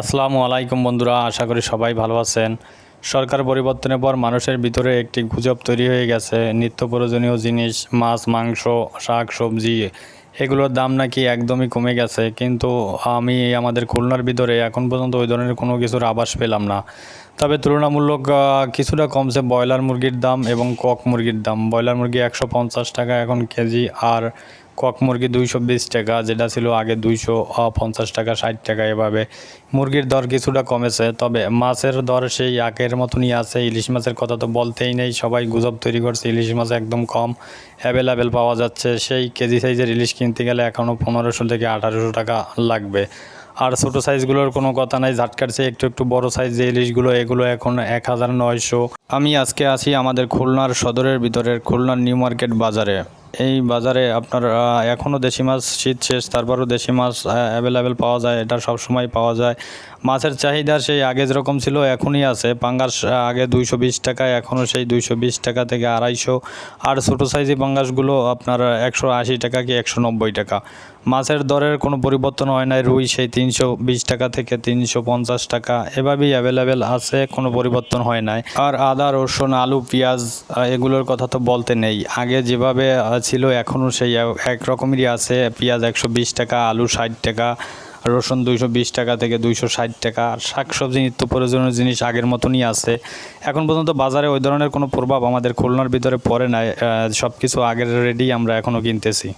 আসসালামু আলাইকুম বন্ধুরা, আশা করি সবাই ভালো আছেন। সরকার পরিবর্তনের পর মানুষের ভিতরে একটি গুজব তৈরি হয়ে গেছে। নিত্য প্রয়োজনীয় জিনিস, মাছ, মাংস, শাক, সবজি, এগুলোর দাম নাকি একদমই কমে গেছে। কিন্তু আমি আমাদের খুলনার ভিতরে এখন পর্যন্ত ওই ধরনের কোনো কিছুর আভাস পেলাম না। তবে তুলনামূলক কিছুটা কমছে ব্রয়লার মুরগির দাম এবং কক মুরগির দাম। ব্রয়লার মুরগি একশো পঞ্চাশ টাকা এখন কেজি আর কক মুরগি দুইশো বিশ টাকা, যেটা ছিল আগে দুইশো পঞ্চাশ টাকা, ষাট টাকা এভাবে। মুরগির দর কিছুটা কমেছে, তবে মাছের দর সেই আগের মতনই আছে। ইলিশ মাছের কথা তো বলতেই নেই, সবাই গুজব তৈরি করছে, ইলিশ মাছ একদম কম অ্যাভেলেবেল পাওয়া যাচ্ছে। সেই কেজি সাইজের ইলিশ কিনতে গেলে এখনও পনেরোশো থেকে আঠারোশো টাকা লাগবে। আর ছোটো সাইজগুলোর কোনো কথা নাই ঝাটকার চেয়ে একটু একটু বড় সাইজ যে ইলিশগুলো, এগুলো এখন এক হাজার নয়শো। আমি আজকে আছি আমাদের খুলনার সদরের ভিতরের খুলনার নিউ মার্কেট বাজারে। এই বাজারে আপনার এখনও দেশি মাছ শীত শেষ, তারপরও দেশি মাছ অ্যাভেলেবেল পাওয়া যায়, এটা সব সময় পাওয়া যায়। মাছের চাহিদা সেই আগে যেরকম ছিল, এখনই আছে। পাঙ্গাস আগে দুইশো বিশ টাকা এখনও সেই দুইশো বিশ টাকা থেকে আড়াইশো। আর ছোটো সাইজি পাঙ্গাসগুলো আপনার একশো আশি টাকা কি একশো নব্বই টাকা। মাছের দরের কোনো পরিবর্তন হয় নাই, রুই সেই তিনশো বিশ টাকা থেকে তিনশো পঞ্চাশ টাকা, এভাবেই অ্যাভেলেবেল আছে, কোনো পরিবর্তন হয় নাই। আর আদা, রসুন, আলু, পেঁয়াজ এগুলোর কথা তো বলতে নেই। আগে যেভাবে ছিল, এখনও সেই এক- রকমেরই আছে। পেঁয়াজ একশো বিশ টাকা, আলু ষাট টাকা, রসুন দুইশো বিশ টাকা থেকে দুইশো ষাট টাকা। আর শাকসবজি নিত্য প্রয়োজনীয় জিনিস আগের মতনই আছে। এখন পর্যন্ত বাজারে ওই ধরনের কোনো প্রভাব আমাদের খুলনার ভিতরে পড়ে নাই। সব কিছু আগের রেডি আমরা এখনও কিনতেছি।